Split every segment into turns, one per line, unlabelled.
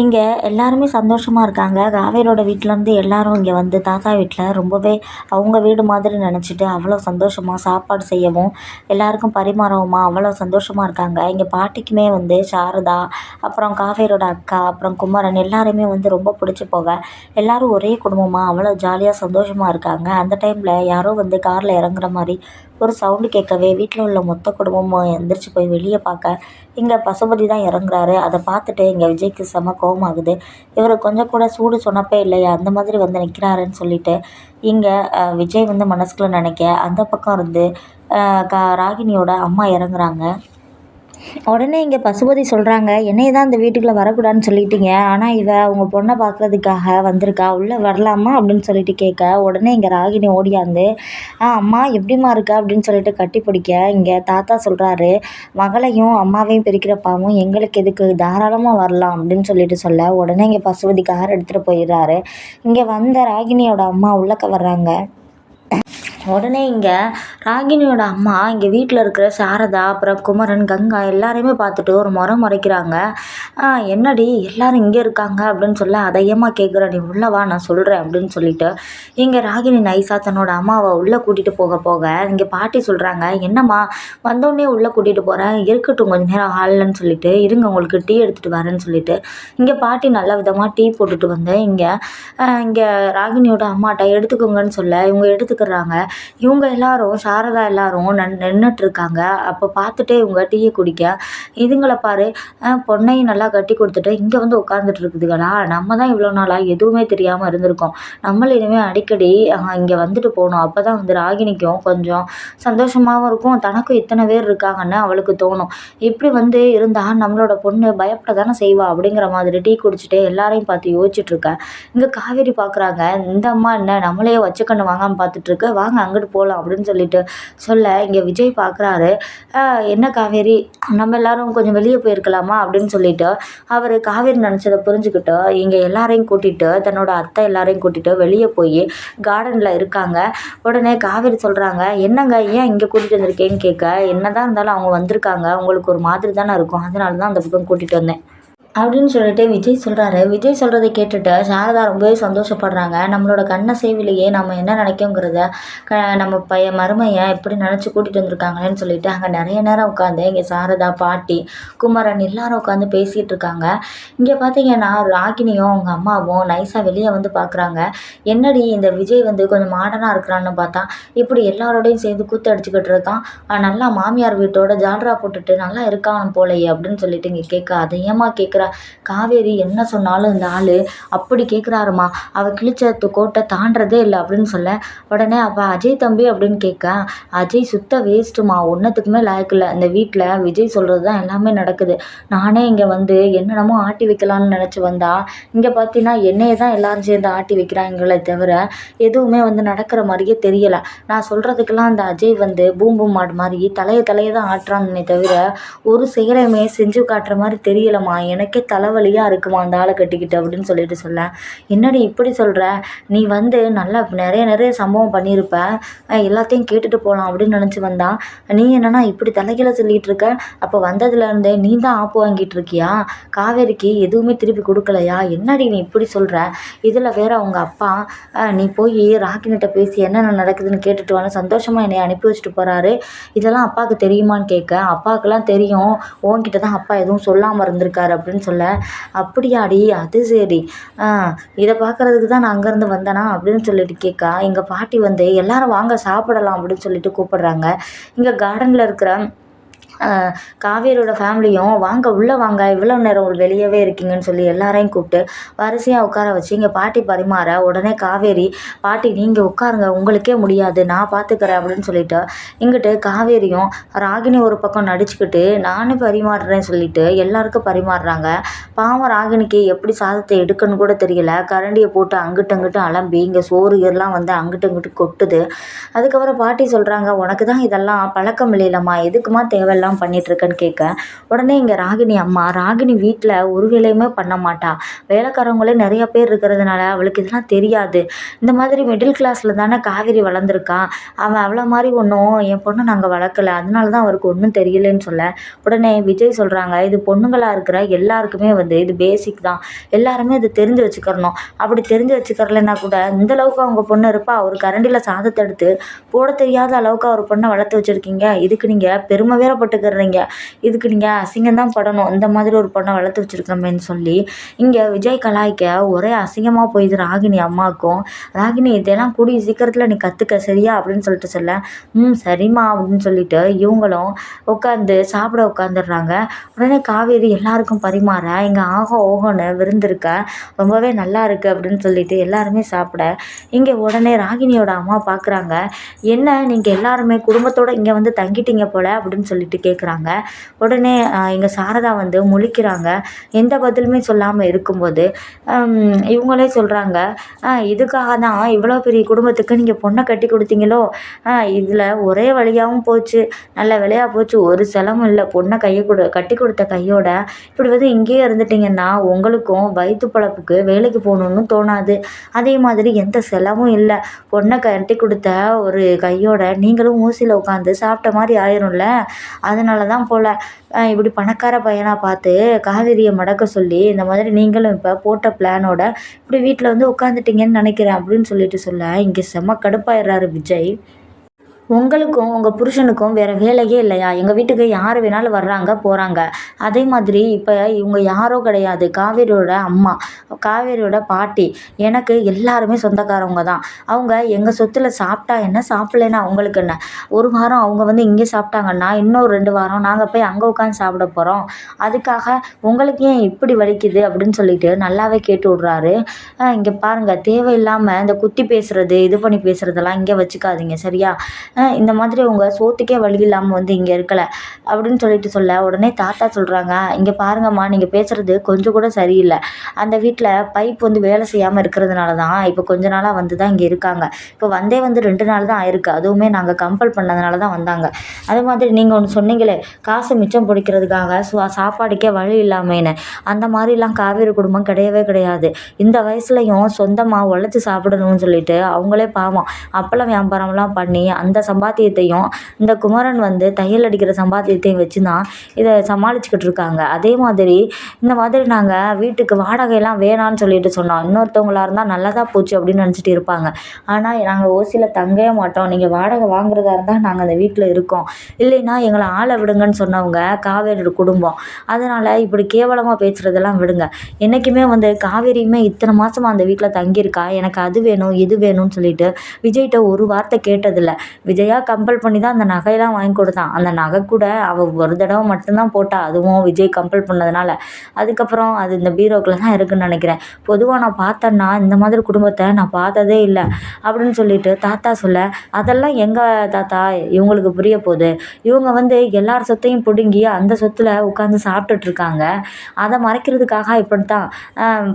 இங்கே எல்லாருமே சந்தோஷமாக இருக்காங்க. காவேரியோட வீட்டிலேருந்து எல்லாரும் இங்கே வந்து தாத்தா வீட்டில் ரொம்பவே அவங்க வீடு மாதிரி நினச்சிட்டு அவ்வளோ சந்தோஷமாக சாப்பாடு செய்யவும் எல்லாருக்கும் பரிமாறவுமா அவ்வளோ சந்தோஷமாக இருக்காங்க. இங்கே பாட்டிக்குமே வந்து சாரதா அப்புறம் காவேரியோட அக்கா அப்புறம் குமரன் எல்லாருமே வந்து ரொம்ப பிடிச்சி போக. எல்லாரும் ஒரே குடும்பமாக அவ்வளோ ஜாலியாக சந்தோஷமாக இருக்காங்க. அந்த டைமில் யாரோ வந்து காரில் இறங்குற மாதிரி ஒரு சவுண்டு கேட்கவே வீட்டில் உள்ள மொத்த குடும்பமும் எந்திரிச்சு போய் வெளியே பார்க்க இங்கே பசுபதி தான் இறங்குறாரு. அதை பார்த்துட்டு இங்கே விஜய்க்கு செம கோவமாகுது. இவர் கொஞ்சம் கூட சூடு சொன்னப்பே இல்லையா அந்த மாதிரி வந்து நிற்கிறாருன்னு சொல்லிட்டு இங்கே விஜய் வந்து மனசுக்குள்ள நினைக்க அந்த பக்கம் இருந்து கா ராகினியோட அம்மா இறங்குறாங்க. உடனே இங்கே பசுபதி சொல்கிறாங்க என்னைய தான் இந்த வீட்டுக்குள்ளே வரக்கூடாதுன்னு சொல்லிட்டீங்க. ஆனால் இவ அவங்க பொண்ணை பார்க்குறதுக்காக வந்திருக்கா. உள்ளே வரலாமா? அப்படின்னு சொல்லிட்டு கேட்க உடனே இங்கே ராகினி ஓடியாந்து ஆ அம்மா எப்படிம்மா இருக்கா? அப்படின்னு சொல்லிட்டு கட்டி பிடிக்க இங்கே தாத்தா சொல்கிறாரு மகளையும் அம்மாவையும் பிரிக்கிற பாவம் எங்களுக்கு எதுக்கு? தாராளமாக வரலாம். அப்படின்னு சொல்லிட்டு சொல்ல உடனே இங்கே பசுபதி கார் எடுத்துகிட்டு போயிடுறாரு. இங்கே வந்த ராகினியோட அம்மா உள்ளக்க வர்றாங்க உடனே இங்கே ராகினியோட அம்மா இங்கே வீட்டில் இருக்கிற சாரதா அப்புறம் குமரன் கங்கா எல்லாரையுமே பார்த்துட்டு ஒரு முறை முறைக்கிறாங்க. என்னடி எல்லாரும் இங்கே இருக்காங்க? அப்படின்னு சொல்ல அதை ஏம்மா கேட்குற நீ உள்ளே வா நான் சொல்கிறேன் அப்படின்னு சொல்லிட்டு இங்கே ராகினி நைஸாக தன்னோட அம்மாவை உள்ளே கூட்டிகிட்டு போக போக இங்கே பாட்டி சொல்கிறாங்க என்னம்மா வந்தோடனே உள்ளே கூட்டிகிட்டு போகிறேன் இருக்கட்டும் கொஞ்சம் நேரம் ஹால்லன்னு சொல்லிட்டு இருங்க உங்களுக்கு டீ எடுத்துகிட்டு வரேன்னு சொல்லிட்டு இங்கே பாட்டி நல்ல விதமாக டீ போட்டுட்டு வந்தேன் இங்கே இங்கே ராகினியோட அம்மாட்ட எடுத்துக்கோங்கன்னு சொல்ல இவங்க எடுத்துக்கிறாங்க. இவங்க எல்லாரும் சாரதா எல்லாரும் நன் நின்றுட்ருக்காங்க அப்போ பார்த்துட்டே இவங்க டீயை குடிக்க இதுங்களை பாரு பொண்ணையும் நல்லா கட்டி கொடுத்துட்டு இங்கே வந்து உட்காந்துட்டு இருக்குதுங்களா நம்ம தான் இவ்வளோ நாளாக எதுவுமே தெரியாமல் இருந்திருக்கோம். நம்மள இனிமேல் அடிக்கடி இங்கே வந்துட்டு போகணும். அப்போ தான் வந்து ராகினிக்கும் கொஞ்சம் சந்தோஷமாகவும் இருக்கும். தனக்கும் இத்தனை பேர் இருக்காங்கன்னு அவளுக்கு தோணும். இப்படி வந்து இருந்தால் நம்மளோட பொண்ணு பயப்பட தானே செய்வா? அப்படிங்கிற மாதிரி டீ குடிச்சிட்டு எல்லாரையும் பார்த்து யோசிச்சுட்ருக்கேன் இங்கே காவேரி பார்க்குறாங்க இந்த அம்மா என்ன நம்மளையே வச்சுக்கண்ணு வாங்காமல் பார்த்துட்ருக்கு வாங்க அங்கிட்டு போகலாம் அப்படின்னு சொல்லிட்டு சொல்ல இங்கே விஜய் பார்க்குறாரு என்ன காவேரி? நம்ம எல்லாரும் கொஞ்சம் வெளியே போயிருக்கலாமா அப்படின்னு சொல்லிட்டு அவர் காவேரி நினச்சதை புரிஞ்சுக்கிட்டு இங்கே எல்லாரையும் கூட்டிகிட்டு தன்னோட அத்தை எல்லாரையும் கூட்டிகிட்டு வெளியே போய் கார்டனில் இருக்காங்க. உடனே காவேரி சொல்கிறாங்க என்னங்க ஏன் இங்கே கூட்டிகிட்டு வந்திருக்கேன்னு கேட்க என்ன தான் இருந்தாலும் அவங்க வந்திருக்காங்க. உங்களுக்கு ஒரு மாதிரி தானே இருக்கும். அதனால தான் அந்த பக்கம் கூட்டிகிட்டு வந்தேன். அப்படின்னு சொல்லிட்டு விஜய் சொல்கிறாரு விஜய் சொல்கிறத கேட்டுட்டு சாரதா ரொம்பவே சந்தோஷப்படுறாங்க. நம்மளோட கண்ணை சேவிலேயே நம்ம என்ன நினைக்கோங்கிறத க நம்ம பையன் மருமையை எப்படி நினச்சி கூட்டிகிட்டு வந்திருக்காங்களேன்னு சொல்லிட்டு அங்கே நிறைய நேரம் உட்காந்து இங்கே சாரதா பாட்டி குமரன் எல்லாரும் உட்காந்து பேசிகிட்டு இருக்காங்க. இங்கே பார்த்தீங்கன்னா ராகினியும் அவங்க அம்மாவும் நைஸாக வெளியே வந்து பார்க்குறாங்க என்னடி இந்த விஜய் வந்து கொஞ்சம் மாடர்னாக இருக்கிறான்னு பார்த்தா இப்படி எல்லாரோடையும் சேர்ந்து கூத்து அடிச்சுக்கிட்டு இருக்கான். நல்லா மாமியார் வீட்டோட ஜால்ரா போட்டுட்டு நல்லா இருக்கான் போலையே அப்படின்னு சொல்லிட்டு இங்கே கேட்க அதை கேட்குறாங்க கேட்குறா காவேரி என்ன சொன்னாலும் இந்த ஆள் அப்படி கேட்குறாருமா அவள் கிழிச்ச கோட்டை தாண்டுறதே இல்லை அப்படின்னு சொல்ல. உடனே அப்போ அஜய் தம்பி அப்படின்னு கேட்க அஜய் சுத்த வேஸ்ட்டுமா ஒன்றத்துக்குமே லாய்க்கில்லை இந்த வீட்டில் விஜய் சொல்கிறது தான் எல்லாமே நடக்குது. நானே இங்கே வந்து என்னென்னமோ ஆட்டி வைக்கலான்னு நினச்சி வந்தா இங்கே பார்த்தீங்கன்னா என்னையே தான் எல்லாரும் சேர்ந்து ஆட்டி வைக்கிறாங்களே தவிர எதுவுமே வந்து நடக்கிற மாதிரியே தெரியலை. நான் சொல்கிறதுக்கெல்லாம் அந்த அஜய் வந்து பூம் பூம் மாடு மாதிரி தலையை தலையை தான் ஆட்டுறான்னே தவிர ஒரு செயலையுமே செஞ்சு காட்டுற மாதிரி தெரியலம்மா. எனக்கு எனக்கே தலைவலியாக இருக்குமா அந்த ஆளை கட்டிக்கிட்டு அப்படின்னு சொல்லிட்டு சொல்ல. என்னடி இப்படி சொல்கிற நீ வந்து நல்லா நிறைய நிறைய சம்பவம் பண்ணியிருப்ப. எல்லாத்தையும் கேட்டுட்டு போகலாம் அப்படின்னு நினச்சி வந்தான் நீ என்னன்னா இப்படி தலைகீழ சொல்லிகிட்டு இருக்க? அப்போ வந்ததுலேருந்தே நீ தான் ஆப்பு வாங்கிட்டு இருக்கியா? காவேரிக்கு எதுவுமே திருப்பி கொடுக்கலையா? என்னடி நீ இப்படி சொல்கிற இதில் வேற அவங்க அப்பா நீ போய் ராக்கினிட்ட பேசி என்னென்ன நடக்குதுன்னு கேட்டுட்டு வாங்க சந்தோஷமாக என்னை அனுப்பி வச்சுட்டு போகிறாரு இதெல்லாம் அப்பாவுக்கு தெரியுமான்னு கேட்க அப்பாவுக்குலாம் தெரியும். உன்கிட்ட தான் அப்பா எதுவும் சொல்லாமல் இருந்திருக்காரு அப்படின்னு சொல்ல? அப்படியாடி அது சரி. இதை பார்க்கறதுக்கு தான் நான் அங்கேருந்து வந்தேனா? அப்படின்னு சொல்லிட்டு கேட்க. எங்கள் பாட்டி வந்து எல்லாரும் வாங்க சாப்பிடலாம் அப்படின்னு சொல்லிட்டு கூப்பிட்றாங்க. இங்கே கார்டனில் இருக்கிற காவேரியோட ஃபேமிலியும் வாங்க உள்ளே வாங்க இவ்வளோ நேரம் ஒரு வெளியவே இருக்கீங்கன்னு சொல்லி எல்லாரையும் கூப்பிட்டு வரிசையாக உட்கார வச்சு இங்கே பாட்டி பரிமாற உடனே காவேரி பாட்டி நீங்கள் உட்காருங்க உங்களுக்கே முடியாது நான் பார்த்துக்கிறேன் அப்படின்னு சொல்லிட்டு. இங்கிட்டு காவேரியும் ராகினி ஒரு பக்கம் நடிச்சுக்கிட்டு நானும் பரிமாறுறேன்னு சொல்லிட்டு எல்லாருக்கும் பரிமாறுறாங்க. பாவம் ராகினிக்கு எப்படி சாதத்தை எடுக்கணும்னு கூட தெரியல. கரண்டியை போட்டு அங்கிட்டு அங்கிட்டு அலம்பி இங்கே சோறு எல்லாம் வந்து அங்கிட்டு இங்கிட்டு கொட்டுது. அதுக்கப்புறம் பாட்டி சொல்கிறாங்க உனக்கு தான் இதெல்லாம் பழக்கம் இல்லைலம்மா எதுக்குமா தேவையில்ல வேலையெல்லாம் பண்ணிகிட்ருக்கேன்னு கேட்க உடனே இங்கே ராகினி அம்மா ராகினி வீட்டில் ஒரு வேலையுமே பண்ண மாட்டா. வேலைக்காரவங்களே நிறைய பேர் இருக்கிறதுனால அவளுக்கு இதெல்லாம் தெரியாது. இந்த மாதிரி மிடில் கிளாஸில் தானே காவேரி வளர்ந்துருக்கா. அவன் அவ்வளோ மாதிரி ஒன்றும் என் பொண்ணை நாங்கள் வளர்க்கல. அதனால தான் அவருக்கு ஒன்றும் தெரியலன்னு சொல்ல உடனே விஜய் சொல்கிறாங்க இது பொண்ணுங்களாக இருக்கிற எல்லாருக்குமே வந்து இது பேசிக் தான். எல்லாருமே இது தெரிஞ்சு வச்சுக்கிறணும். அப்படி தெரிஞ்சு வச்சுக்கிறலன்னா கூட இந்த அளவுக்கு அவங்க பொண்ணு இருப்பா. ஒரு கரண்டியில் சாதத்தை எடுத்து போட தெரியாத அளவுக்கு அவர் பொண்ணை வளர்த்து வச்சுருக்கீங்க. இதுக்கு நீங்கள் பெருமை வேறப்பட்டு பட்டுக்கிறீங்க இதுக்கு நீங்கள் அசிங்கம் தான் படணும். இந்த மாதிரி ஒரு பொண்ணை வளர்த்து வச்சுருக்கமேன்னு சொல்லி இங்கே விஜய் கலாய்க்க ஒரே அசிங்கமாக போயிது ராகினி அம்மாவுக்கும் ராகினி இதெல்லாம் கூடிய சீக்கிரத்தில் நீ கற்றுக்க சரியா? அப்படின்னு சொல்லிட்டு சொல்ல ம் சரிம்மா அப்படின்னு சொல்லிட்டு இவங்களும் உட்காந்து சாப்பிட உட்காந்துடுறாங்க உடனே காவேரி எல்லாருக்கும் பரிமாற இங்கே ஆகோ ஓகோன்னு விருந்திருக்க ரொம்பவே நல்லா இருக்குது அப்படின்னு சொல்லிட்டு எல்லாருமே சாப்பிட இங்கே உடனே ராகினியோட அம்மா பார்க்குறாங்க என்ன நீங்கள் எல்லாருமே குடும்பத்தோடு இங்கே வந்து தங்கிட்டீங்க போல் அப்படின்னு சொல்லிட்டு கேட்குறாங்க உடனே எங்கள் சாரதா வந்து முழிக்கிறாங்க. எந்த பதிலுமே சொல்லாமல் இருக்கும்போது இவங்களே சொல்கிறாங்க இதுக்காக தான் இவ்வளோ பெரிய குடும்பத்துக்கு நீங்கள் பொண்ணை கட்டி கொடுத்தீங்களோ? இதில் ஒரே வழியாகவும் போச்சு. நல்ல வேலையாக போச்சு. ஒரு செலவும் இல்லை. பொண்ணை கையை கொடு கட்டி கொடுத்த கையோட இப்படி வந்து இங்கேயே இருந்துட்டிங்கன்னா உங்களுக்கும் வயிற்று பழப்புக்கு வேலைக்கு போகணுன்னு தோணாது. அதே மாதிரி எந்த செலவும் இல்லை. பொண்ணை கட்டி கொடுத்த ஒரு கையோட நீங்களும் ஊசியில் உட்காந்து சாப்பிட்ட மாதிரி ஆயிரும்ல? அதனால தான் போல் இப்படி பணக்கார பையனாக பார்த்து காவேரியை மடக்க சொல்லி இந்த மாதிரி நீங்களும் இப்போ போட்ட பிளானோட இப்படி வீட்டில் வந்து உட்காந்துட்டீங்கன்னு நினைக்கிறேன் அப்படின்னு சொல்லிட்டு சொல்ல இங்கே செம்ம கடுப்பாயிடுறாரு விஜய். உங்களுக்கும் உங்கள் புருஷனுக்கும் வேறு வேலையே இல்லையா? எங்கள் வீட்டுக்கு யார் வேணாலும் வர்றாங்க போகிறாங்க அதே மாதிரி இப்போ இவங்க யாரோ கிடையாது. காவேரியோட அம்மா காவேரியோட பாட்டி. எனக்கு எல்லாருமே சொந்தக்காரவங்க தான். அவங்க எங்கள் சொத்தில் சாப்பிட்டா என்ன சாப்பிட்லன்னா அவங்களுக்கு என்ன ஒரு வாரம் அவங்க வந்து இங்கே சாப்பிட்டாங்கன்னா இன்னொரு ரெண்டு வாரம் நாங்கள் போய் அங்கே உட்காந்து சாப்பிட போகிறோம் அதுக்காக உங்களுக்கு ஏன் இப்படி வலிக்குது அப்படின்னு சொல்லிட்டு நல்லாவே கேட்டு விட்றாரு. இங்கே பாருங்கள் தேவையில்லாமல் இந்த குத்தி பேசுகிறது இது பண்ணி பேசுகிறதெல்லாம் இங்கே வச்சுக்காதீங்க சரியா? இந்த மாதிரி உங்கள் சோற்றுக்கே வழி இல்லாமல் வந்து இங்கே இருக்கலை. அப்படின்னு சொல்லிட்டு சொல்ல உடனே தாத்தா சொல்கிறாங்க இங்கே பாருங்கம்மா நீங்கள் பேசுகிறது கொஞ்சம் கூட சரியில்லை. அந்த வீட்டில் பைப் வந்து வேலை செய்யாமல் இருக்கிறதுனால தான் இப்போ கொஞ்ச நாளாக வந்து தான் இங்கே இருக்காங்க. இப்போ வந்தே வந்து ரெண்டு நாள் தான் ஆயிருக்கு. அதுவுமே நாங்கள் கம்பல் பண்ணதுனால தான் வந்தாங்க. அது மாதிரி நீங்கள் ஒன்று சொன்னீங்களே காசு மிச்சம் பிடிக்கிறதுக்காக சாப்பாடுக்கே வழி இல்லாமேன்னு. அந்த மாதிரிலாம் காவேரி குடும்பம் கிடையவே கிடையாது. இந்த வயசுலையும் சொந்தமாக உழைச்சி சாப்பிடணும்னு சொல்லிட்டு அவங்களே பாவம். அப்பளம் வியாபாரம்லாம் பண்ணி அந்த சம்பாத்தியத்தையும் இந்த குமரன் வந்து தையல் அடிக்கிற சம்பாத்தியத்தையும் வச்சு தான் இதை சமாளிச்சுக்கிட்டு இருக்காங்க அதே மாதிரி இந்த மாதிரி நாங்கள் வீட்டுக்கு வாடகைலாம் வேணான்னு சொல்லிட்டு சொன்னோம். இன்னொருத்தவங்களா இருந்தால் நல்லதாக போச்சு அப்படின்னு நினச்சிட்டு இருப்பாங்க. ஆனால் நாங்கள் ஓசியில் தங்கவே மாட்டோம். நீங்கள் வாடகை வாங்குறதா இருந்தால் நாங்கள் அந்த வீட்டில் இருக்கோம். இல்லைன்னா எங்களை ஆளை விடுங்கன்னு சொன்னவங்க காவேரி குடும்பம். அதனால் இப்படி கேவலமாக பேசுகிறதெல்லாம் விடுங்க. என்றைக்குமே வந்து காவேரியுமே இத்தனை மாதமாக அந்த வீட்டில் தங்கியிருக்கா? எனக்கு அது வேணும் இது வேணும்னு சொல்லிட்டு விஜய்கிட்ட ஒரு வார்த்தை கேட்டதில்லை. விஜயா கம்பல் பண்ணி தான் அந்த நகையெல்லாம் வாங்கி கொடுத்தான். அந்த நகை கூட அவள் ஒரு தடவை மட்டும்தான் போட்டா அதுவும் விஜய் கம்பல் பண்ணதுனால. அதுக்கப்புறம் அது இந்த பீரோக்கில் தான் இருக்குதுன்னு நினைக்கிறேன். பொதுவாக நான் பார்த்தேன்னா இந்த மாதிரி குடும்பத்தை நான் பார்த்ததே இல்லை. அப்படின்னு சொல்லிட்டு தாத்தா சொல்ல அதெல்லாம் எங்கள் தாத்தா? இவங்களுக்கு புரிய போகுது. இவங்க வந்து எல்லார் சொத்தையும் பிடுங்கி அந்த சொத்தில் உட்காந்து சாப்பிட்டுட்ருக்காங்க அதை மறைக்கிறதுக்காக இப்படித்தான்.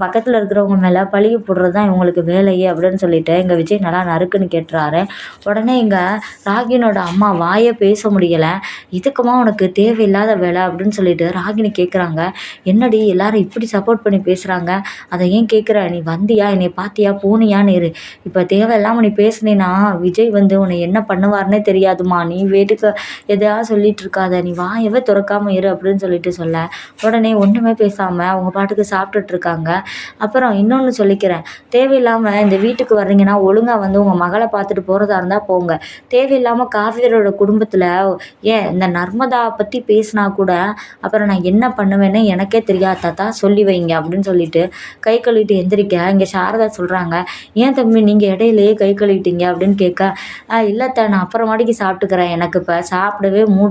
பக்கத்தில் இருக்கிறவங்க மேலே பழிய போடுறது தான் இவங்களுக்கு வேலையே. அப்படின்னு சொல்லிட்டு எங்கள் விஜய் நல்லா நறுக்குன்னு கேட்டுறாரு. உடனே இங்கே ராகினோட அம்மா வாயே பேச முடியலை. இதுக்குமா உனக்கு தேவையில்லாத வேலை? அப்படின்னு சொல்லிட்டு ராகினி கேட்குறாங்க என்னடி எல்லாரும் இப்படி சப்போர்ட் பண்ணி பேசுகிறாங்க அதை ஏன் கேட்குற நீ வந்தியா? என்னை பார்த்தியா போனியான்னு இரு. இப்போ தேவையில்லாமல் நீ பேசுனேன்னா விஜய் வந்து உன்னை என்ன பண்ணுவார்னே தெரியாதுமா நீ வீட்டுக்கு எதையாவது சொல்லிட்டு இருக்காத. நீ வாயவே திறக்காம இரு அப்படின்னு சொல்லிட்டு சொல்ல. உடனே ஒன்றுமே பேசாமல் அவங்க பாட்டுக்கு சாப்பிட்டுட்டு இருக்காங்க. அப்புறம் இன்னொன்று சொல்லிக்கிறேன். தேவையில்லாமல் இந்த வீட்டுக்கு வர்றீங்கன்னா ஒழுங்காக வந்து உங்கள் மகளை பார்த்துட்டு போகிறதா இருந்தால் போங்க. தேவையில்லாமல் காவேரியோட குடும்பத்தில் ஏன் இந்த நர்மதா பற்றி பேசினா கூட அப்புறம் நான் என்ன பண்ணுவேன்னு எனக்கே தெரியாது தாத்தா? சொல்லி வைங்க அப்படின்னு சொல்லிட்டு கை கழுவிட்டு எந்திரிக்க. இங்கே சாரதா சொல்கிறாங்க ஏன் தம்பி நீங்கள் இடையிலேயே கை கழுவிட்டீங்க? அப்படின்னு கேட்க இல்லைத்த நான் அப்புறமாடிக்கு சாப்பிட்டுக்கிறேன் எனக்கு இப்போ சாப்பிடவே மூடு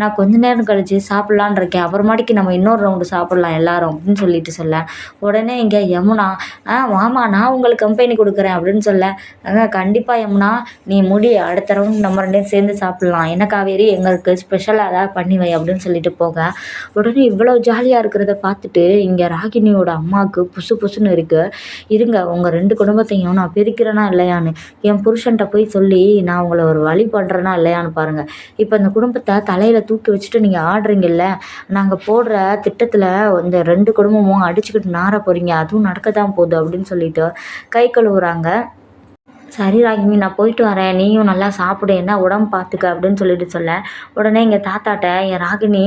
நான் கொஞ்ச நேரம் கழித்து சாப்பிட்லான் இருக்கேன். அப்புறமாடிக்கு நம்ம இன்னொரு ரவுண்டு சாப்பிட்லாம் எல்லாரும் அப்படின்னு சொல்லிட்டு சொல்ல. உடனே இங்கே யமுனா ஆ மாமா நான் உங்களுக்கு கம்பெனி கொடுக்குறேன் அப்படின்னு சொல்ல. கண்டிப்பாக யமுனா நீ முடி அடுத்த அடுத்த ரவுண்ட் நம்ம ரெண்டையும் சேர்ந்து சாப்பிட்லாம். என்ன காவேரி? எங்களுக்கு ஸ்பெஷலாக ஏதாவது பண்ணி வை அப்படின்னு சொல்லிட்டு போக. உடனே இவ்வளோ ஜாலியாக இருக்கிறத பார்த்துட்டு இங்கே ராகினியோட அம்மாவுக்கு புசு புசுன்னு இருக்குது இருங்க உங்கள் ரெண்டு குடும்பத்தையும் நான் பிரிக்கிறேனா இல்லையான்னு. என் புருஷன்கிட்ட போய் சொல்லி நான் உங்களை ஒரு வழி பண்ணுறேனா இல்லையான்னு பாருங்கள் இப்போ இந்த குடும்பத்தை தலையில் தூக்கி வச்சுட்டு நீங்கள் ஆடுறீங்கல்ல நாங்கள் போடுற திட்டத்தில் இந்த ரெண்டு குடும்பமும் அடிச்சுக்கிட்டு நார போகிறீங்க அதுவும் நடக்க தான் போகுது அப்படின்னு சொல்லிட்டு கை கழுவுறாங்க. சரி ராகினி நான் போயிட்டு வரேன். நீயும் நல்லா சாப்பிடு என்ன உடம்பு பார்த்துக்க அப்படின்னு சொல்லிட்டு சொல்ல. உடனே எங்கள் தாத்தாட்ட என் ராகினி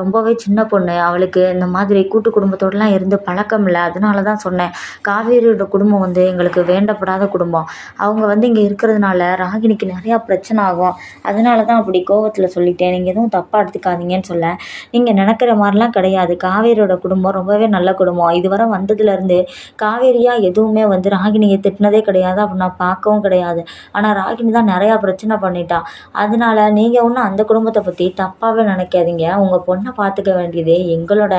ரொம்பவே சின்ன பொண்ணு. அவளுக்கு இந்த மாதிரி கூட்டு குடும்பத்தோடலாம் இருந்து பழக்கம் இல்லை. அதனால தான் சொன்னேன். காவேரியோட குடும்பம் வந்து எங்களுக்கு வேண்டப்படாத குடும்பம். அவங்க வந்து இங்கே இருக்கிறதுனால ராகினிக்கு நிறையா பிரச்சனை ஆகும். அதனால தான் அப்படி கோவத்தில் சொல்லிட்டேன். நீங்கள் எதுவும் தப்பாக எடுத்துக்காதீங்கன்னு சொல்ல. நீங்கள் நினைக்கிற மாதிரிலாம் கிடையாது. காவேரியோட குடும்பம் ரொம்பவே நல்ல குடும்பம். இதுவரை வந்ததுலேருந்து காவேரியாக எதுவுமே வந்து ராகினியை திட்டினதே கிடையாது அப்படி நான் பார்க்கவும் கிடையாது. ஆனால் ராகினி தான் நிறையா பிரச்சனை பண்ணிட்டான் அதனால நீங்கள் ஒன்றும் அந்த குடும்பத்தை பற்றி தப்பாகவே நினைக்காதீங்க. உங்கள் பொண்ணை பார்த்துக்க வேண்டியது எங்களோட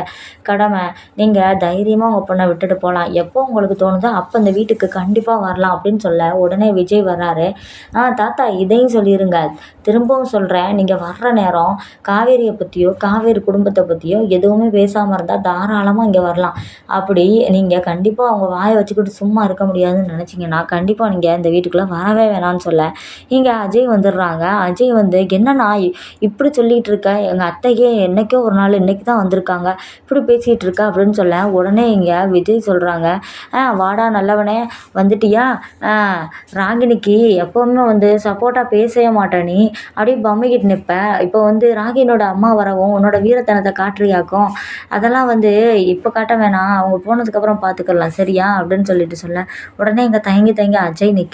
கடமை. நீங்கள் தைரியமாக உங்கள் பொண்ணை விட்டுட்டு போகலாம் எப்போ உங்களுக்கு தோணுதோ அப்போ இந்த வீட்டுக்கு கண்டிப்பாக வரலாம் அப்படின்னு சொல்ல உடனே விஜய் வர்றாரு. ஆ தாத்தா இதையும் சொல்லிடுங்க திரும்பவும் சொல்கிறேன் நீங்கள் வர்ற நேரம் காவேரியை பற்றியோ காவேரி குடும்பத்தை பற்றியோ எதுவுமே பேசாமல் இருந்தால் தாராளமாக இங்கே வரலாம். அப்படி நீங்கள் கண்டிப்பாக அவங்க வாயை வச்சுக்கிட்டு சும்மா இருக்க முடியாதுன்னு நினச்சிங்கன்னா கண்டிப்பாக நீங்கள் இந்த வீட்டுக்குள்ளே வரவே வேணாம்னு சொல்ல. இங்கே அஜய் வந்துடுறாங்க. அஜய் வந்து என்னண்ணா இப்படி சொல்லிகிட்டு இருக்க எங்கள் அத்தையே என்னைக்கோ ஒரு நாள் இன்றைக்கி தான் வந்திருக்காங்க. இப்படி பேசிகிட்டு இருக்க? அப்படின்னு சொல்ல. உடனே இங்கே விஜய் சொல்கிறாங்க ஆ வாடா நல்லவனே. வந்துட்டியா? ராகினிக்கு எப்போவுமே வந்து சப்போர்ட்டாக பேசவே மாட்டேன் நீ. அப்படியே பம்மிக்கிட்டு நிற்ப இப்போ வந்து ராகினோட அம்மா வரவும் உன்னோட வீரத்தனத்தை காட்டுறியாக்கும். அதெல்லாம் வந்து இப்போ காட்ட வேணாம். அவங்க போனதுக்கப்புறம் பார்த்துக்கலாம் சரியா? அப்படின்னு சொல்லிட்டு சொல்ல. உடனே இங்கே தயங்கி தயங்கி அஜய் நிற்க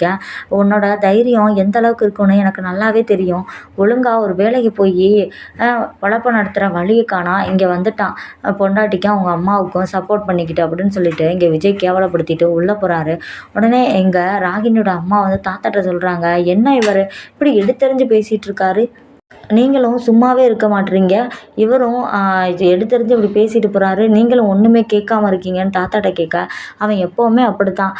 உன்னோட தைரியம் எந்த அளவுக்கு இருக்குன்னு எனக்கு நல்லாவே தெரியும். ஒழுங்காக ஒரு வேலைக்கு போய் பொழப்ப நடத்துகிற வழியை காணா. இங்கே வந்துட்டான். பொண்டாட்டிக்கும் அவங்க அம்மாவுக்கும் சப்போர்ட் பண்ணிக்கிட்டு அப்படின்னு சொல்லிட்டு இங்கே விஜய் கேவலப்படுத்திட்டு உள்ளே போகிறாரு உடனே எங்கள் ராகினியோட அம்மா வந்து தாத்தாட்ட சொல்கிறாங்க என்ன இவர்? இப்படி எடுத்தெறிஞ்சு பேசிகிட்டு இருக்காரு. நீங்களும் சும்மாவே இருக்க மாட்றீங்க இவரும் இது எடுத்தெறிஞ்சு இப்படி பேசிட்டு போகிறாரு நீங்களும் ஒன்றுமே கேட்காம இருக்கீங்கன்னு தாத்தாட்ட கேட்க அவன் எப்போவுமே அப்படித்தான்.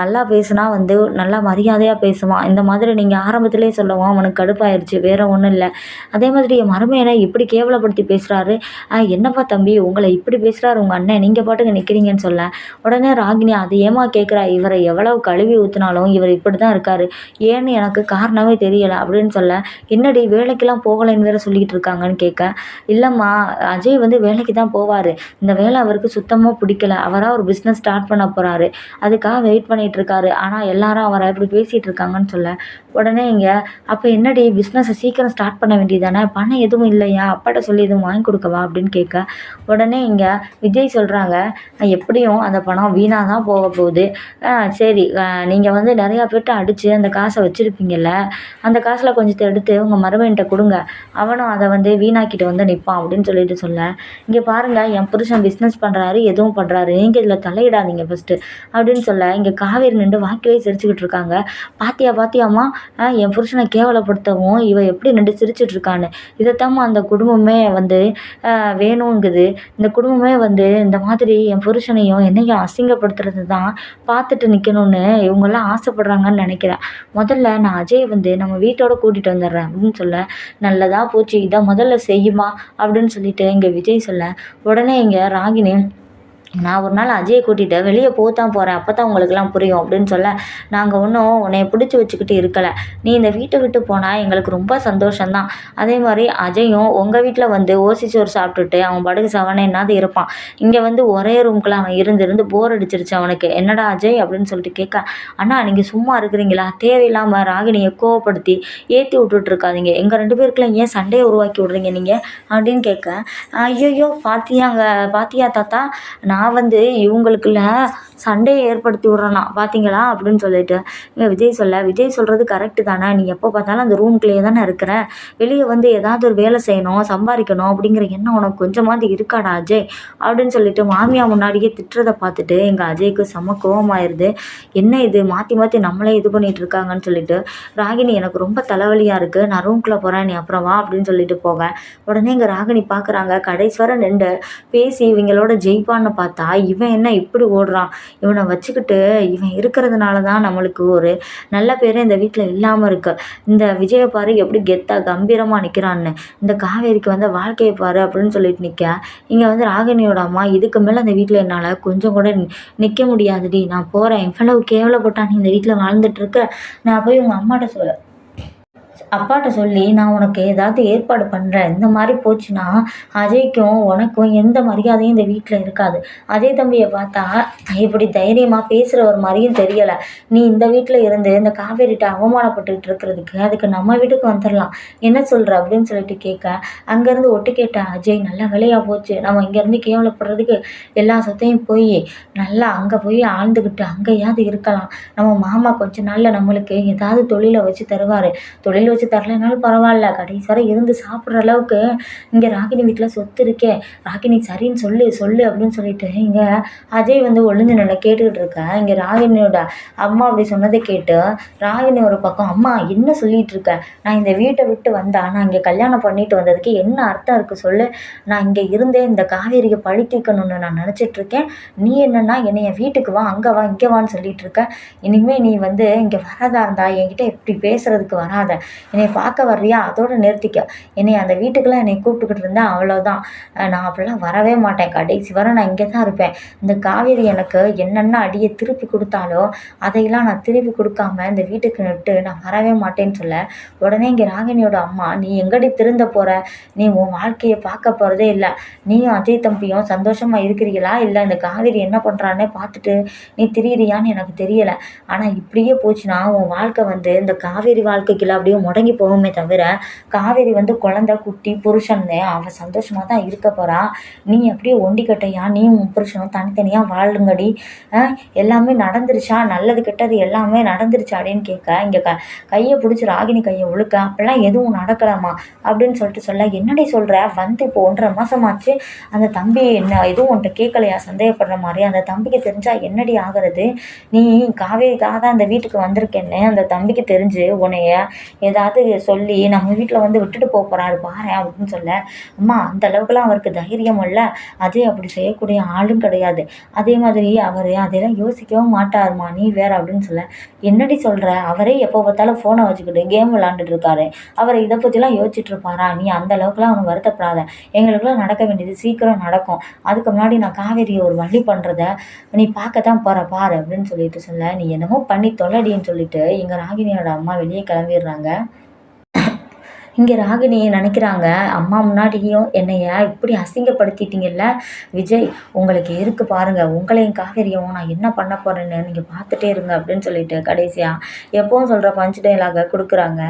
நல்லா பேசுனா வந்து நல்லா மரியாதையாக பேசுவான். இந்த மாதிரி நீங்கள் ஆரம்பத்திலே சொல்லவும் அவனுக்கு கடுப்பாயிருச்சு வேற ஒன்றும் இல்லை. அதே மாதிரி என் மருமையனை இப்படி கேவலப்படுத்தி பேசுகிறாரு என்னப்பா தம்பி உங்களை இப்படி பேசுகிறாரு உங்கள் அண்ணன். நீங்கள் பாட்டுக்கு நிற்கிறீங்கன்னு சொல்ல. உடனே ராகினி அதை ஏமா கேட்குறா இவரை எவ்வளவு கழுவி ஊற்றினாலும் இவர் இப்படி தான் இருக்காரு. ஏன்னு எனக்கு காரணமே தெரியலை அப்படின்னு சொல்ல என்னடி வேலைக்கெல்லாம் போகலைன்னு வேற சொல்லிக்கிட்டு இருக்காங்கன்னு கேட்க இல்லைம்மா அஜய் வந்து வேலைக்கு தான் போவார். இந்த வேலை அவருக்கு சுத்தமாக பிடிக்கல. அவராக ஒரு பிஸ்னஸ் ஸ்டார்ட் பண்ண போகிறாரு அதுக்காக வெயிட் பண்ணிட்டு இருக்காரு. ஆனால் எல்லாரும் அவரை இப்படி பேசிகிட்டு இருக்காங்கன்னு சொல்ல உடனே இங்கே அப்போ என்னடி பிஸ்னஸை சீக்கிரம் ஸ்டார்ட் பண்ண வேண்டியதானே பணம் எதுவும் இல்லையா? அப்பாட்ட சொல்லி எதுவும் வாங்கி கொடுக்கவா? அப்படின்னு கேட்க உடனே இங்கே விஜய் சொல்கிறாங்க எப்படியும் அந்த பணம் வீணாக தான் போக போகுது. சரி நீங்கள் வந்து நிறையா பேர்ட்ட அடித்து அந்த காசை வச்சுருப்பீங்கல்ல அந்த காசில் கொஞ்சத்தை எடுத்து உங்கள் மருமையிட்ட கொடுங்க. அவனும் அதை வந்து வீணாக்கிட்டு வந்து நிற்பான் அப்படின்னு சொல்லிட்டு சொல்ல. இங்கே பாருங்கள் என் புருஷன் பிஸ்னஸ் பண்ணுறாரு எதுவும் பண்ணுறாரு நீங்கள் இதில் தலையிடாதீங்க ஃபஸ்ட்டு அப்படின்னு சொல்ல. இங்கே காவேரி நின்று வாக்கிலே சிரிச்சுக்கிட்டு இருக்காங்க. பாத்தியா பாத்தியாம்மா என் புருஷனை கேவலப்படுத்தவும் இவ எப்படி நின்று சிரிச்சிட்டு இருக்கான்னு இதைத்தாம்மா அந்த குடும்பமே வந்து வேணுங்குது. இந்த குடும்பமே வந்து இந்த மாதிரி என் புருஷனையும் என்னையும் அசிங்கப்படுத்துறது தான் பார்த்துட்டு நிற்கணும்னு இவங்கெல்லாம் ஆசைப்படுறாங்கன்னு நினைக்கிறேன். முதல்ல நான் அஜய் வந்து நம்ம வீட்டோட கூட்டிகிட்டு வந்துடுறேன் அப்படின்னு சொல்ல நல்லதாக போச்சு இதை முதல்ல செய்யுமா? அப்படின்னு சொல்லிட்டு இங்கே விஜய் சொல்ல உடனே இங்கே ராகினி நான் ஒரு நாள் அஜயை கூட்டிகிட்டு வெளியே போத்தான் போகிறேன் அப்போ தான் உங்களுக்குலாம் புரியும் அப்படின்னு சொல்ல நாங்கள் ஒன்றும் உன்னை பிடிச்சி வச்சுக்கிட்டு இருக்கலை. நீ இந்த வீட்டை விட்டு போனால் எங்களுக்கு ரொம்ப சந்தோஷம்தான். அதே மாதிரி அஜயும் உங்கள் வீட்டில் வந்து ஓசி சோறு சாப்பிட்டுட்டு அவன் படுகு சவனை இருப்பான். இங்கே வந்து ஒரே ரூம்குள்ளே அவன் இருந்து இருந்து போர் அடிச்சிருச்சு அவனுக்கு. என்னடா அஜய்? அப்படின்னு சொல்லிட்டு கேட்க அண்ணா நீங்கள் சும்மா இருக்கிறீங்களா? தேவையில்லாமல் ராகினியை கோவப்படுத்தி ஏற்றி விட்டுட்ருக்காதீங்க எங்கள் ரெண்டு பேருக்குள்ள ஏன் சண்டையை உருவாக்கி விட்றீங்க நீங்கள் அப்படின்னு கேட்க ஐயோ பாத்தியாங்க பாத்தியா தாத்தா? நான் நான் வந்து இவங்களுக்குள்ள சண்டையை ஏற்படுத்தி விட்றேனா பார்த்தீங்களா அப்படின்னு சொல்லிட்டு. இங்கே விஜய் சொல்ல விஜய் சொல்கிறது கரெக்டு தானே. நீ எப்போ பார்த்தாலும் அந்த ரூம்குள்ளேயே தானே இருக்கிற. வெளியே வந்து ஏதாவது ஒரு வேலை செய்யணும் சம்பாதிக்கணும் அப்படிங்கிற எண்ணம் உனக்கு கொஞ்சமாவது இருக்காடா அஜய்? அப்படின்னு சொல்லிட்டு மாமியா முன்னாடியே திட்டுறதை பார்த்துட்டு எங்கள் அஜய்க்கு செம்ம கோவமாயிருது. என்ன இது? மாற்றி மாற்றி நம்மளே இது பண்ணிட்டு இருக்காங்கன்னு சொல்லிட்டு ராகினி எனக்கு ரொம்ப தலைவலியாக இருக்குது நான் ரூம்குள்ளே போகிறேன் நீ அப்புறம் வா அப்படின்னு சொல்லிட்டு போக. உடனே இங்கே ராகினி பார்க்குறாங்க கடைசி வர நின்று பேசி இவங்களோட ஜெயிப்பான்னு பார்த்தா இவன் என்ன இப்படி ஓடுறான்? இவனை வச்சுக்கிட்டு இவன் இருக்கிறதுனால தான் நம்மளுக்கு ஒரு நல்ல பேர் இந்த வீட்டில் இல்லாமல் இருக்கு. இந்த விஜயை பாரு எப்படி கெத்தாக கம்பீரமாக நிற்கிறான்னு இந்த காவேரிக்கு வந்து வாழ்க்கையை பாரு அப்படின்னு சொல்லிட்டு நிற்க இங்கே வந்து ராகினியோட அம்மா இதுக்கு மேலே அந்த வீட்டில் என்னால் கொஞ்சம் கூட நிற்க முடியாதுடி. நான் போகிறேன் இவ்வளவு கேவலப்பட்டா நீ இந்த வீட்டில் வாழ்ந்துட்டு இருக்க. நான் போய் உங்கள் அம்மாட்ட சொல்ல அப்பாட்ட சொல்லி நான் உனக்கு ஏதாவது ஏற்பாடு பண்ணுறேன் இந்த மாதிரி போச்சுன்னா அஜய்க்கும் உனக்கும் எந்த மரியாதையும் இந்த வீட்டில் இருக்காது. அஜய் தம்பியை பார்த்தா இப்படி தைரியமாக பேசுகிற ஒரு மாதிரியும் தெரியலை. நீ இந்த வீட்டில் இருந்து இந்த காவேரிட்ட அவமானப்பட்டுக்கிட்டு இருக்கிறதுக்கு அதுக்கு நம்ம வீட்டுக்கு வந்துடலாம் என்ன சொல்கிற அப்படின்னு சொல்லிட்டு கேட்க அங்கேருந்து ஒட்டு கேட்ட அஜய் நல்ல வேலையாக போச்சு. நம்ம இங்கேருந்து கேவலப்படுறதுக்கு எல்லா சொத்தையும் போய் நல்லா அங்கே போய் ஆழ்ந்துக்கிட்டு அங்கேயாவது இருக்கலாம். நம்ம மாமா கொஞ்ச நாளில் நம்மளுக்கு ஏதாவது தொழிலை வச்சு தருவார். தொழில் வச்சு தரலைனாலும் பரவாயில்ல. கடைசி வரை இருந்து சாப்பிட்ற அளவுக்கு இங்கே ராகினி வீட்டில் சொத்து இருக்கே. ராகினி சரின்னு சொல்லு சொல்லு அப்படின்னு சொல்லிட்டு இங்கே அஜய் வந்து ஒளிஞ்சு நல்லா கேட்டுக்கிட்டு இருக்கேன் இங்கே ராகினியோட அம்மா அப்படி சொன்னதை கேட்டு ராகினி ஒரு பக்கம் அம்மா என்ன சொல்லிட்டு இருக்க? நான் இந்த வீட்டை விட்டு வந்தா நான் இங்கே கல்யாணம் பண்ணிட்டு வந்ததுக்கு என்ன அர்த்தம் இருக்குது சொல்லு? நான் இங்கே இருந்தே இந்த காவேரியை பழித்திக்கணும்னு நான் நினச்சிட்டு இருக்கேன். நீ என்னென்னா என்னை என் வீட்டுக்கு வா அங்கே வா இங்கே வான்னு சொல்லிட்டு இருக்க. இனிமேல் நீ வந்து இங்கே வரதா இருந்தா என்கிட்ட இப்படி பேசுகிறதுக்கு வராத. என்னை பார்க்க வர்றியா? அதோட நிறுத்திக்க. என்னை அந்த வீட்டுக்கெல்லாம் என்னை கூப்பிட்டுக்கிட்டு இருந்தால் அவ்வளோதான் நான் அப்படிலாம் வரவே மாட்டேன். கடைசி வரை நான் இங்கே தான் இருப்பேன். இந்த காவேரி எனக்கு என்னென்ன அடியை திருப்பி கொடுத்தாலோ அதையெல்லாம் நான் திருப்பி கொடுக்காம இந்த வீட்டுக்கு விட்டு நான் வரவே மாட்டேன்னு சொல்ல. உடனே இங்கே ராகினியோட அம்மா நீ எங்கடி திருந்த போகிற நீ உன் வாழ்க்கையை பார்க்க போகிறதே இல்லை. நீயும் அஜய் தம்பியும் சந்தோஷமாக இருக்கிறீங்களா? இல்லை இந்த காவேரி என்ன பண்ணுறான்னு பார்த்துட்டு நீ திரியிறியான்னு எனக்கு தெரியலை. ஆனால் இப்படியே போச்சுன்னா உன் வாழ்க்கை வந்து இந்த காவேரி வாழ்க்கைக்குள்ள அப்படியே முடங்கி போகுமே தவிர காவேரி வந்து குழந்த குட்டி புருஷன்னு அவள் சந்தோஷமாக தான் இருக்க போகிறா நீ அப்படியே ஒண்டிக்கட்டையா? நீ உன் புருஷனும் தனித்தனியாக வாழுங்கடி. எல்லாமே நடந்துருச்சா? நல்லது கெட்டது எல்லாமே நடந்துருச்சா அப்படின்னு கேட்க இங்கே க கையை பிடிச்சி ராகினி கையை ஒழுக்க அப்படிலாம் எதுவும் நடக்கலாமா அப்படின்னு சொல்லிட்டு சொல்ல என்னடி சொல்கிற வந்து இப்போ ஒன்றரை மாதமாச்சு அந்த தம்பி என்ன எதுவும் உன்கிட்ட கேட்கலையா? சந்தேகப்படுற மாதிரி அந்த தம்பிக்கு தெரிஞ்சால் என்னடி ஆகிறது? நீ காவேரிக்காக தான் அந்த வீட்டுக்கு வந்திருக்கேன்னு அந்த தம்பிக்கு தெரிஞ்சு உன்னைய ஏதாவது சொல்லி நம்ம வீட்டில் வந்து விட்டுட்டு போக போகிறாரு பாரேன் அப்படின்னு சொல்ல அம்மா அந்த அளவுக்குலாம் அவருக்கு தைரியம் இல்லை. அதே அப்படி செய்யக்கூடிய ஆளும் கிடையாது. அதே மாதிரி அவர் அதெல்லாம் யோசிக்கவும் மாட்டாருமா நீ வேற அப்படின்னு சொல்ல. என்னடி சொல்கிற அவரே எப்போ பார்த்தாலும் ஃபோனை வச்சுக்கிட்டு கேம் விளாண்டுட்டு இருக்காரு. அவர் இதை பற்றிலாம் யோசிச்சுட்டு இருப்பாரா? நீ அந்த அளவுக்குலாம் அவனை வருத்தப்படாத. எங்களுக்குலாம் நடக்க வேண்டியது சீக்கிரம் நடக்கும். அதுக்கு முன்னாடி நான் காவேரியை ஒரு வழி பண்ணுறத நீ பார்க்க தான் போகிற பாரு அப்படின்னு சொல்லிட்டு சொல்ல நீ என்னமோ பண்ணி தொல்லடின்னு சொல்லிட்டு எங்கள் ராகினியோட அம்மா வெளியே கிளம்பிடுறாங்க. இங்கே ராகினி நினைக்கிறாங்க. அம்மா முன்னாடியும் என்னைய இப்படி அசிங்கப்படுத்திட்டீங்கல்ல? விஜய் உங்களுக்கு இருக்கு பாருங்கள் உங்களையும் காவேரியும் நான் என்ன பண்ண போகிறேன்னு நீங்கள் பார்த்துட்டே இருங்க அப்படின்னு சொல்லிட்டு கடைசியாக எப்பவும் சொல்கிற பஞ்ச் டைலாகை கொடுக்குறாங்க.